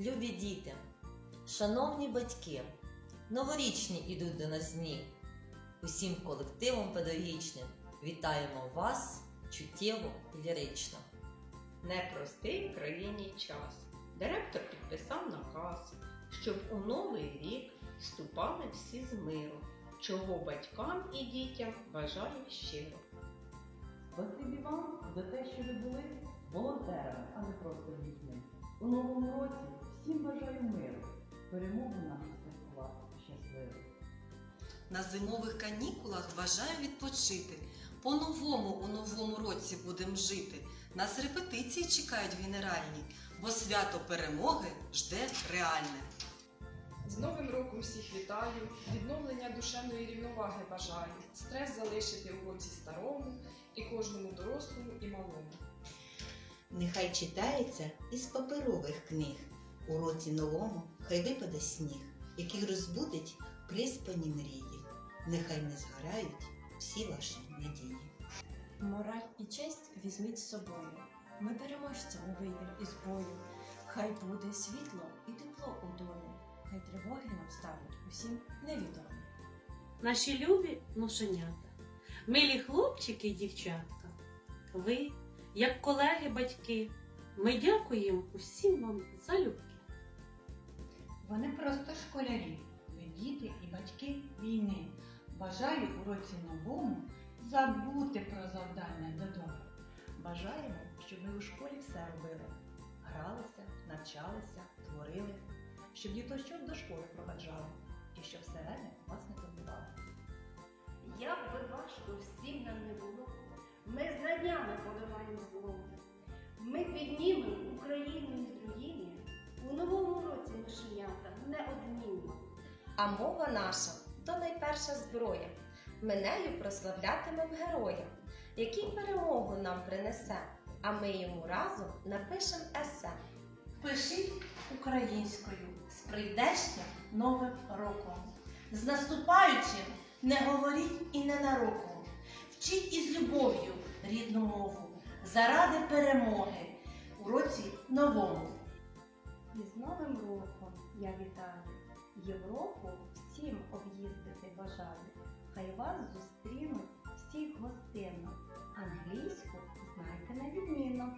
любі діти, шановні батьки, новорічні ідуть до нас дні. Усім колективом педагогічним вітаємо вас чуттєво і лірично. Непростий в країні час. Директор підписав наказ, щоб у новий рік вступали всі з миру, чого батькам і дітям бажаю щиро. Спасибі вам за те, що ви були волонтерами, а не просто дітьми. У новому році всім бажаю миру, перемогу нашу святкувати щасливо. На зимових канікулах бажаю відпочити. По-новому у новому році будемо жити. Нас репетиції чекають генеральні, бо свято перемоги жде реальне. З Новим роком всіх вітаю, відновлення душевної рівноваги бажаю, стрес залишити у році старому і кожному дорослому і малому. Нехай читається із паперових книг. У році новому хай випаде сніг, який розбудить приспані мрії. Нехай не згорають всі ваші надії. Мораль і честь візьміть з собою. Ми переможцями вийдемо із бою. Хай буде світло і тепло у домі. Хай тривоги нам стануть усім невідомі. Наші любі ношенята, милі хлопчики і дівчатка. Ви, як колеги, батьки, ми дякуємо усім вам за любки. Вони просто школярі, діти і батьки війни. Бажаю у році новому забути про завдання додому. Бажаємо, щоб ви у школі все робили. Гралися, навчалися, творили, щоб діточок до школи проведжали і щоб сирени вас не побивали. Як би важко всім нам не було, ми знаннями подолаємо зло. Ми піднімемо Україну з руїни, у новому році мишенята неодмінно. А мова наша то найперша зброя. Ми нею прославлятимем героя, який перемогу нам принесе, а ми йому разом напишем есе. Пишіть українською з прийдешнім новим роком. З наступаючим не говоріть і не нароком. Вчіть із любов'ю рідну мову заради перемоги у році новому. І з Новим роком я вітаю. Європу всім об'їздити бажаю. Хай вас зустрінуть всіх гостинно. Англійську знайте на відмінно.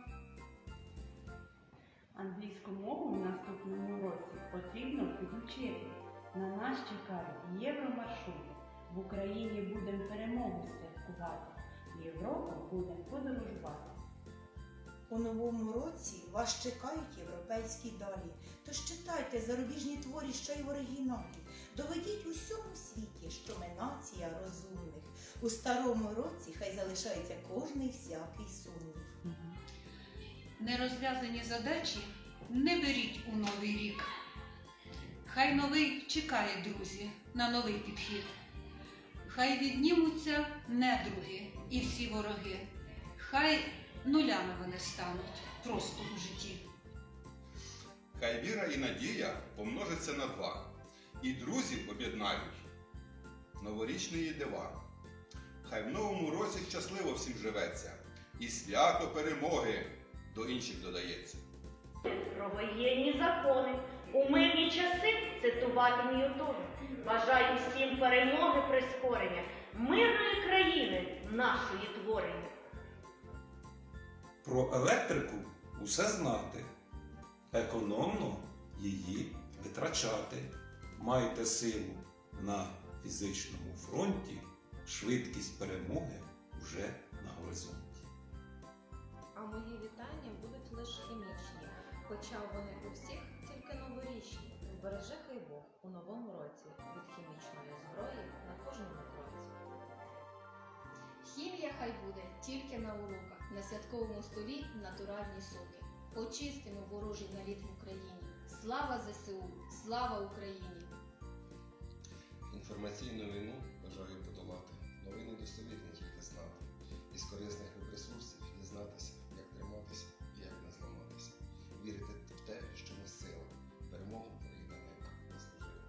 Англійську мову в наступному році потрібно підучити. На нас чекає євромаршрут. В Україні будемо перемогу святкувати. Європу будемо подорожувати. У новому році вас чекають європейські далі. Тож читайте зарубіжні творі ще й в оригіналі. Доведіть усьому світі, що ми нація розумних. У старому році хай залишається кожний всякий сумнів. Нерозв'язані задачі не беріть у новий рік. Хай новий чекає, друзі, на новий підхід. Хай віднімуться недруги і всі вороги. Хай нулями вони стануть просто у житті. Хай віра і надія помножаться на два, і друзів об'єднають новорічної дива. Хай в новому році щасливо всім живеться, і свято перемоги до інших додається. Про воєнні закони у мирні часи цитувати Ньютона. Бажаю всім перемоги прискорення, мирної країни нашої творення. Про електрику усе знати, економно її витрачати. Майте силу на фізичному фронті, швидкість перемоги вже на горизонті. А мої вітання будуть лише хімічні, хоча вони у всіх тільки новорічні. Береже хай Бог у новому році від хімічної зброї на кожному кроці. Хімія хай буде тільки на уроках, на святковому столі натуральні соки. Очистимо ворожий наліт в Україні. Слава ЗСУ! Слава Україні! Інформаційну війну бажаю подолати, новини достовірні тільки знати. Із корисних ресурсів дізнатися, як триматися і як не зламатися. Вірити в те, що ми сила, перемогу Україна ненька заслужила.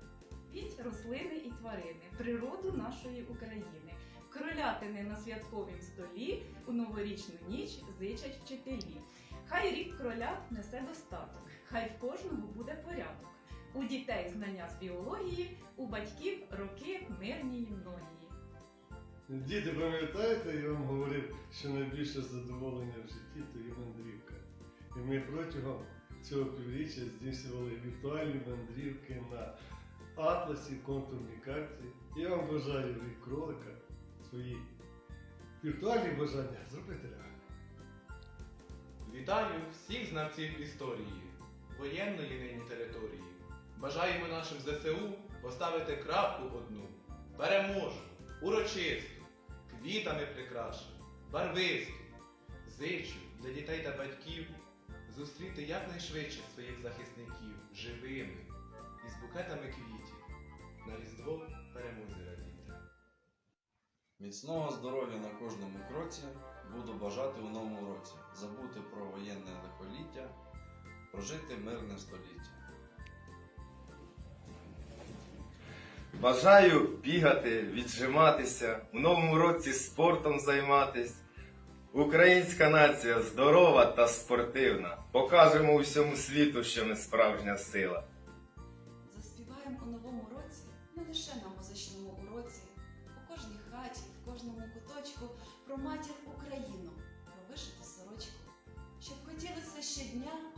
Піть рослини і тварини, природу нашої України. Кролятини на святковім столі у новорічну ніч зичать вчителі. Хай рік кролят несе достаток, хай в кожного буде порядок. У дітей знання з біології, у батьків роки мирні й многії. Діти, пам'ятаєте, я вам говорив, що найбільше задоволення в житті то є мандрівка. І ми протягом цього півріччя здійснювали віртуальні мандрівки на атласі, контурній карті. Я вам бажаю від кролика свої віртуальні бажання зробити реально. Вітаю всіх знавців історії, воєнної нині території. Бажаємо нашим ЗСУ поставити крапку одну, переможну, урочисту, квітами прикрашену, барвисту. Зичу для дітей та батьків зустріти якнайшвидше своїх захисників живими із букетами квітів. На Різдво Міцного здоров'я на кожному кроці буду бажати у новому році. Забути про воєнне лихоліття, прожити мирне століття. Бажаю бігати, віджиматися, у новому році спортом займатись. Українська нація здорова та спортивна. Покажемо усьому світу, що ми справжня сила.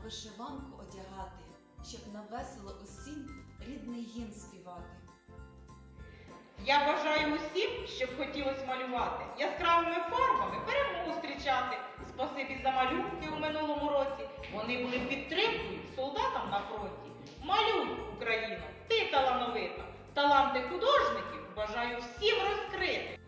Вишиванку одягати, щоб на весело усім рідний гімн співати. Я бажаю усім, щоб хотілося малювати, яскравими фарбами перемогу зустрічати. Спасибі за малюнки у минулому році. Вони були підтримкою солдатам на фронті. Малюй, Україно, ти талановита. Таланти художників бажаю всім розкрити.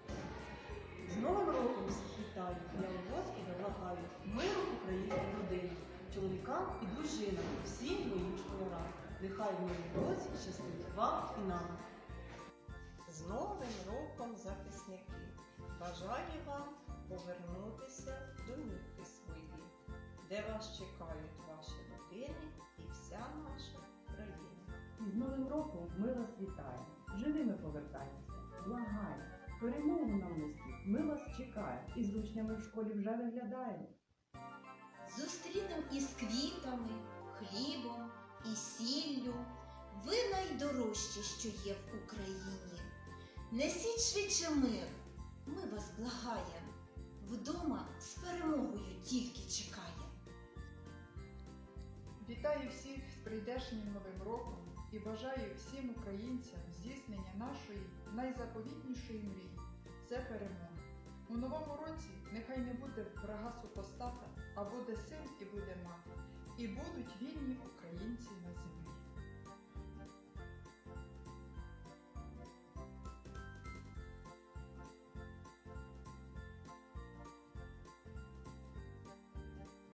В новому році щастить вам і нам. З Новим роком захисники! Бажаю вам повернутися в домівки свої, де вас чекають ваші родини і вся наша країна. З Новим роком ми вас вітаємо. Живими повертайтеся, благаємо. Перемогу нам несіть. Ми вас чекаємо і з учнями в школі вже виглядаємо. Зустрінем із квітами, хлібом і сіллю. Ви найдорожчі, що є в Україні. Несіть швидше мир, ми вас благаєм. Вдома з перемогою тільки чекаєм. Вітаю всіх з прийдешнім новим роком і бажаю всім українцям здійснення нашої найзаповітнішої мрії це перемога. У новому році нехай не буде врага супостата, а буде син і буде мати, і будуть вільні українці на землі.